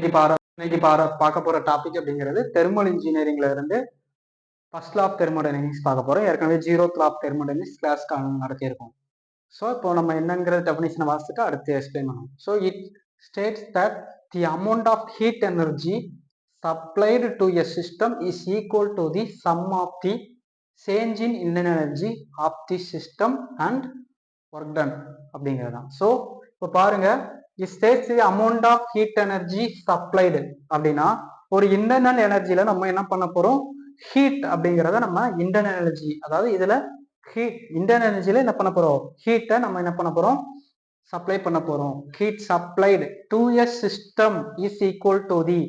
இன்னைக்கு பார இன்னைக்கு பார பார்க்க போற டாபிக் அப்படிங்கிறது தெர்மல் இன்ஜினியரிங்ல இருந்து ஃபர்ஸ்ட் லா ஆஃப் தெர்மோடைனமிக்ஸ் பார்க்க போறோம். ஏற்கனவே zero law of thermodynamics class நடத்தியிருக்கோம். So இப்போ நம்ம என்னங்கிற டெஃபினேஷனை வாசிட்டு அடுத்து எக்ஸ்பிளைன் பண்ணுவோம் so it states that the amount of heat energy supplied to a system is equal to the sum of the change in Indian energy of the system and work done அப்படிங்கிறது தான் so இப்போ பாருங்க it states the amount of heat energy supplied அப்படின்னா ஒரு internal எனர்ஜியில நம்ம என்ன பண்ண போறோம்? ஹீட் அப்படிங்கிறத நம்ம இன்டர்னல் எனர்ஜி அதாவது இதுல ஹீட் இன்டர்னல் எனர்ஜியில என்ன பண்ண போறோம்? ஹீட்டை நம்ம என்ன பண்ண போறோம்? சப்ளை பண்ண போறோம். Heat supplied to a system is equal to the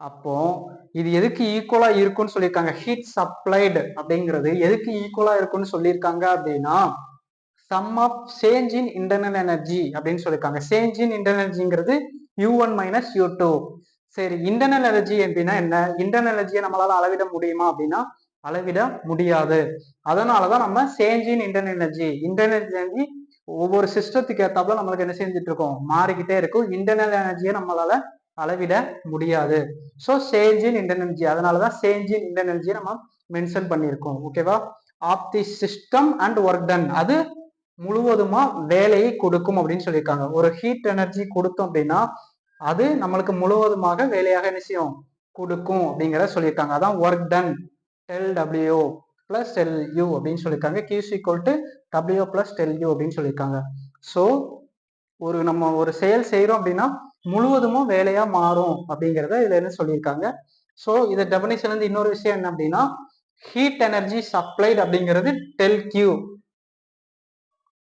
அப்போ இது எதுக்கு ஈக்குவலா இருக்கும்னு சொல்லியிருக்காங்க? ஹீட் சப்ளைடு அப்படிங்கிறது எதுக்கு ஈக்குவலா இருக்கும்னு சொல்லியிருக்காங்க அப்படின்னா sum of change in internal energy அப்படின்னு சொல்லியிருக்காங்க. Change in internal எனர்ஜிங்கிறது U one minus U two சரி இன்டர்னல் எனர்ஜி அப்படின்னா என்ன? இன்டர்னல் எனர்ஜியை நம்மளால அளவிட முடியுமா அப்படின்னா அளவிட முடியாது. அதனாலதான் நம்ம change in internal energy internal energy ஒவ்வொரு சிஸ்டத்துக்கு ஏத்தாப்புல நம்மளுக்கு என்ன செஞ்சுட்டு இருக்கோம்? மாறிக்கிட்டே இருக்கும். இன்டர்னல் எனர்ஜியை நம்மளால அளவிட முடியாது. So change in internal energy அதனாலதான் சேஞ்ச் இன் இன்டர்னல் எனர்ஜியை நம்ம மென்ஷன் பண்ணியிருக்கோம். ஓகேவா of the system and work done அது முழுவதுமா வேலையை கொடுக்கும் அப்படின்னு சொல்லியிருக்காங்க. ஒரு ஹீட் எனர்ஜி கொடுத்தோம் அப்படின்னா அது நம்மளுக்கு முழுவதுமாக வேலையாக என்ன செய்யும்? கொடுக்கும் அப்படிங்கிறத சொல்லியிருக்காங்க. அதான் work done del W plus del U அப்படின்னு சொல்லியிருக்காங்க. Q is equal to W plus del U அப்படின்னு சொல்லியிருக்காங்க. ஸோ ஒரு நம்ம ஒரு செயல் செய்கிறோம் அப்படின்னா முழுவதுமும் வேலையா மாறும் அப்படிங்கிறத இதுல என்ன சொல்லியிருக்காங்க. ஸோ இது டெபனிஷன் இருந்து இன்னொரு விஷயம் என்ன அப்படின்னா ஹீட் எனர்ஜி சப்ளைட் அப்படிங்கிறது del Q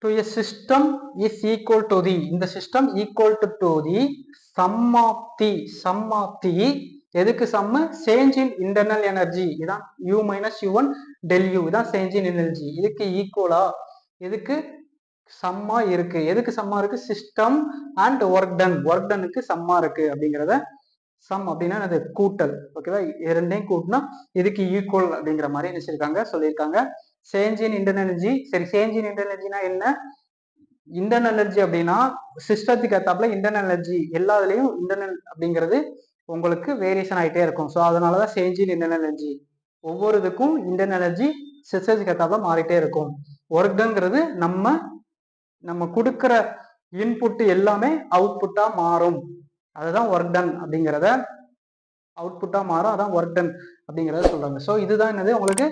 to a system is equal to the இந்த system equal to to the sum of the sum of the எதுக்கு sum change in internal energy இதான் U minus U one del U இதான் change in energy இதுக்கு ஈக்குவலா எதுக்கு? சம்மா இருக்கு. எதுக்கு சம்மா இருக்கு? System and work done work டனுக்கு சம்மா இருக்கு அப்படிங்கிறத சம் அப்படின்னா அது கூட்டல். ஓகேவா இரண்டையும் கூட்டினா இதுக்கு ஈக்குவல் அப்படிங்கிற மாதிரி நினைச்சிருக்காங்க சொல்லியிருக்காங்க. சேஞ்ச் இன் இன்டர்னல் எனர்ஜி சரி சேஞ்ச் இன் இன்டர்னல் எனர்ஜினா என்ன? இன்டர்னல் எனர்ஜி அப்படின்னா சிஸ்டத்துக்கு ஏத்தாப்புல இன்டர்னல் எனர்ஜி எல்லாத்துலயும் இன்டர்னல் அப்படிங்கிறது உங்களுக்கு வேரியேஷன் ஆகிட்டே இருக்கும். ஸோ அதனாலதான் சேஞ்ச் இன் இன்டர்னல் எனர்ஜி ஒவ்வொரு இதுக்கும் இன்டர்னல் எனர்ஜி சிஸ்டத்துக்கு ஏத்தாப்புல மாறிட்டே இருக்கும். ஒர்க்குங்கிறது நம்ம நம்ம கொடுக்குற இன்புட் எல்லாமே அவுட்புட்டா மாறும். அதுதான் ஒர்க் டன் அப்படிங்கிறத அவுட்புட்டா மாறும். அதான் ஒர்க் டன் அப்படிங்கிறத சொல்றாங்க. ஸோ இதுதான் என்னது? உங்களுக்கு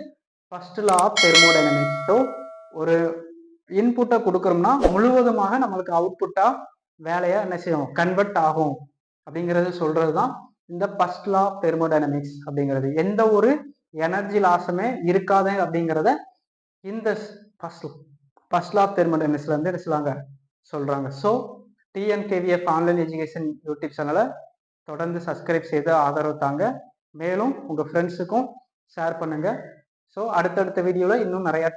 first law of thermodynamics so ஒரு இன்புட்டை கொடுக்குறோம்னா முழுவதுமாக நம்மளுக்கு அவுட்புட்டா வேலையை என்ன செய்யும்? கன்வெர்ட் ஆகும். அப்படிங்கிறது சொல்றது தான் இந்த ஃபர்ஸ்ட் லா ஆஃப் தெர்மோடைனமிக்ஸ் அப்படிங்கிறது. எந்த ஒரு எனர்ஜி லாஸுமே இருக்காது அப்படிங்கிறத இந்த ஃபர்ஸ்ட் ஃபர்ஸ்ட் லா ஆஃப் தெர்மோடைனமிக்ஸ்ல இருந்து என்ன சொல்லுவாங்க சொல்றாங்க. So TNKVF online education YouTube சேனலை தொடர்ந்து சப்ஸ்கிரைப் செய்து ஆதரவு தாங்க. மேலும் உங்கள் ஃப்ரெண்ட்ஸுக்கும் ஷேர் பண்ணுங்கள் ஸோ அடுத்தடுத்த வீடியோவில் இன்னும் நிறையா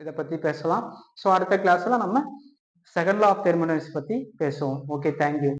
இதை பற்றி பேசலாம். ஸோ அடுத்த கிளாஸில் நம்ம செகண்ட் லா ஆஃப் தெர்மினல்ஸ் பற்றி பேசுவோம். Okay thank you